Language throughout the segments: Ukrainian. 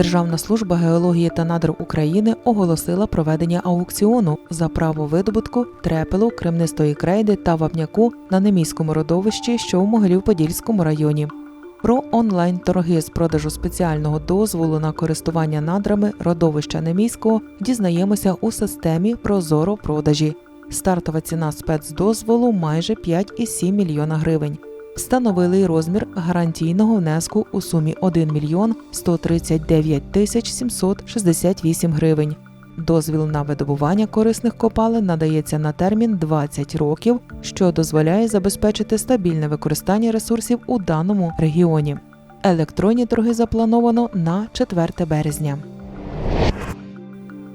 Державна служба геології та надр України оголосила проведення аукціону за право видобутку трепелу, кремнистої крейди та вапняку на неміському родовищі, що у Могилів-Подільському районі. Про онлайн-торги з продажу спеціального дозволу на користування надрами родовища Неміського дізнаємося у системі Прозоро продажі. Стартова ціна спецдозволу майже 5,7 мільйона гривень. Встановили розмір гарантійного внеску у сумі 1 мільйон 139 тисяч 768 гривень. Дозвіл на видобування корисних копалин надається на термін 20 років, що дозволяє забезпечити стабільне використання ресурсів у даному регіоні. Електронні торги заплановано на 4 березня.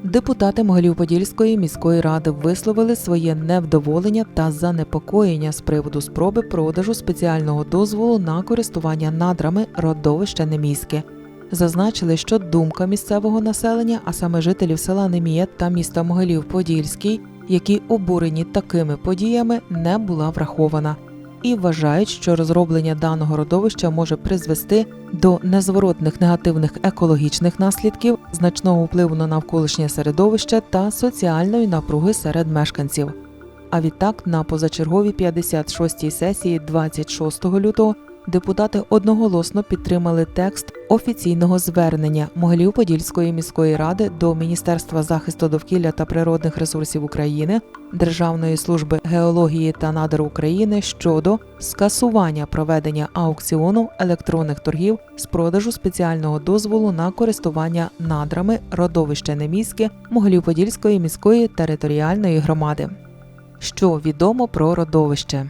Депутати Могилів-Подільської міської ради висловили своє невдоволення та занепокоєння з приводу спроби продажу спеціального дозволу на користування надрами родовища Неміське. Зазначили, що думка місцевого населення, а саме жителів села Немія та міста Могилів-Подільський, які обурені такими подіями, не була врахована, і вважають, що розроблення даного родовища може призвести до незворотних негативних екологічних наслідків, значного впливу на навколишнє середовище та соціальної напруги серед мешканців. А відтак на позачерговій 56-й сесії 26 лютого депутати одноголосно підтримали текст офіційного звернення Могилів-Подільської міської ради до Міністерства захисту довкілля та природних ресурсів України, Державної служби геології та надр України щодо скасування проведення аукціону електронних торгів з продажу спеціального дозволу на користування надрами родовища Неміське Могилів-Подільської міської територіальної громади. Що відомо про родовище?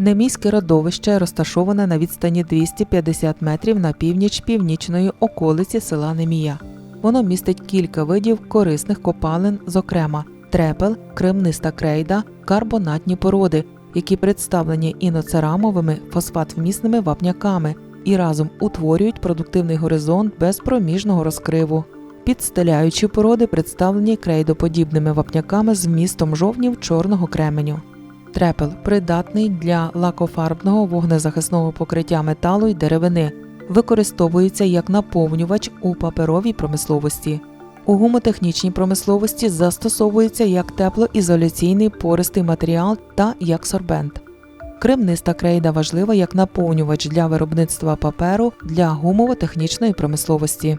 Неміське родовище розташоване на відстані 250 метрів на північ північної околиці села Немія. Воно містить кілька видів корисних копалин, зокрема трепел, кремниста крейда, карбонатні породи, які представлені іноцерамовими фосфатвмісними вапняками і разом утворюють продуктивний горизонт без проміжного розкриву. Підстеляючі породи представлені крейдоподібними вапняками з вмістом жовнів чорного кременю. Трепел придатний для лакофарбного вогнезахисного покриття металу й деревини, використовується як наповнювач у паперовій промисловості. У гумотехнічній промисловості застосовується як теплоізоляційний пористий матеріал та як сорбент. Кремниста крейда важлива як наповнювач для виробництва паперу для гумово-технічної промисловості.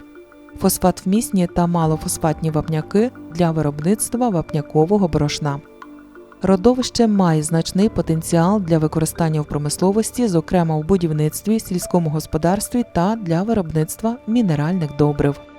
Фосфатвмісні та малофосфатні вапняки для виробництва вапнякового борошна. Родовище має значний потенціал для використання в промисловості, зокрема в будівництві, сільському господарстві та для виробництва мінеральних добрив.